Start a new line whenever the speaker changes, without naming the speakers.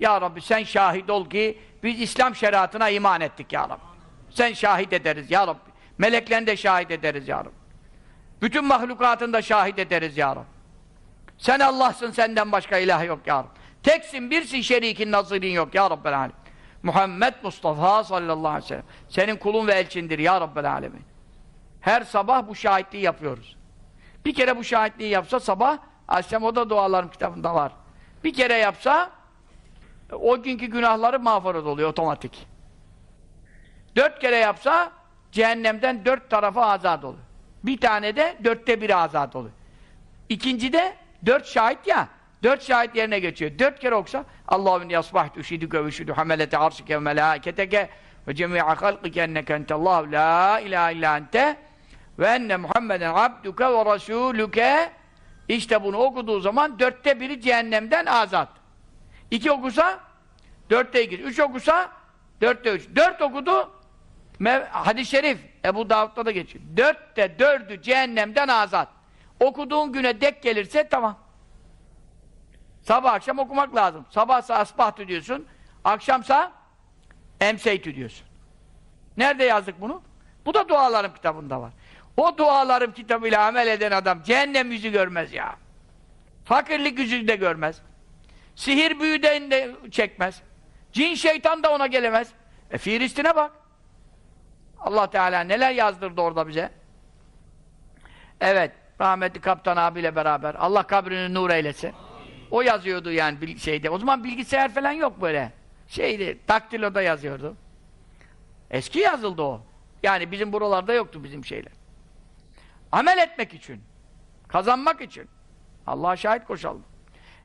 Ya Rabbi sen şahit ol ki biz İslam şeriatına iman ettik ya Rabbi. Sen şahit ederiz ya Rabbi. Meleklerini de şahit ederiz ya Rabbi. Bütün mahlukatını da şahit ederiz ya Rabbi. Sen Allah'sın senden başka ilah yok ya Rabbi. Teksin birsin şerikin nazirin yok ya Rabbel Alem. Muhammed Mustafa sallallahu aleyhi ve sellem. Senin kulun ve elçindir ya Rabbel Alemin. Her sabah bu şahitliği yapıyoruz. Bir kere bu şahitliği yapsa sabah, akşam o da dualarım kitabında var. Bir kere yapsa, o günkü günahları mağfiret oluyor otomatik. Dört kere yapsa, cehennemden dört tarafa azat oluyor. Bir tane de dörtte biri azat oluyor. İkincide dört şahit ya, dört şahit yerine geçiyor. Dört kere oksa, Allahümme yasbahtu üşidüke ve üşidü hamelete arşike ve melâiketeke ve cemî'a halkike enneke entellahu la ilahe illa ente ve enne Muhammeden abduke ve rasûlüke işte bunu okuduğu zaman dörtte biri cehennemden azat. İki okusa dörtte iki. Üç okusa dörtte üç. Dört okudu hadis-i şerif Ebu Davud'da da geçiyor. Dörtte dördü cehennemden azat. Okuduğun güne dek gelirse tamam. Sabah akşam okumak lazım. Sabahsa asbahtü diyorsun. Akşamsa emseytü diyorsun. Nerede yazdık bunu? Bu da dualarım kitabında var. O dualarım kitabıyla amel eden adam cehennem yüzü görmez ya. Fakirlik yüzü de görmez. Sihir büyüden de çekmez. Cin şeytan da ona gelemez. E Filistin'e bak. Allah Teala neler yazdırdı orada bize. Evet, rahmetli kaptan abiyle beraber. Allah kabrini nur eylesin. O yazıyordu yani şeyde. O zaman bilgisayar falan yok böyle. Şeydi, daktiloda yazıyordu. Eski yazıldı o. Yani bizim buralarda yoktu bizim şeyler. Amel etmek için. Kazanmak için. Allah'a şahit koşalım.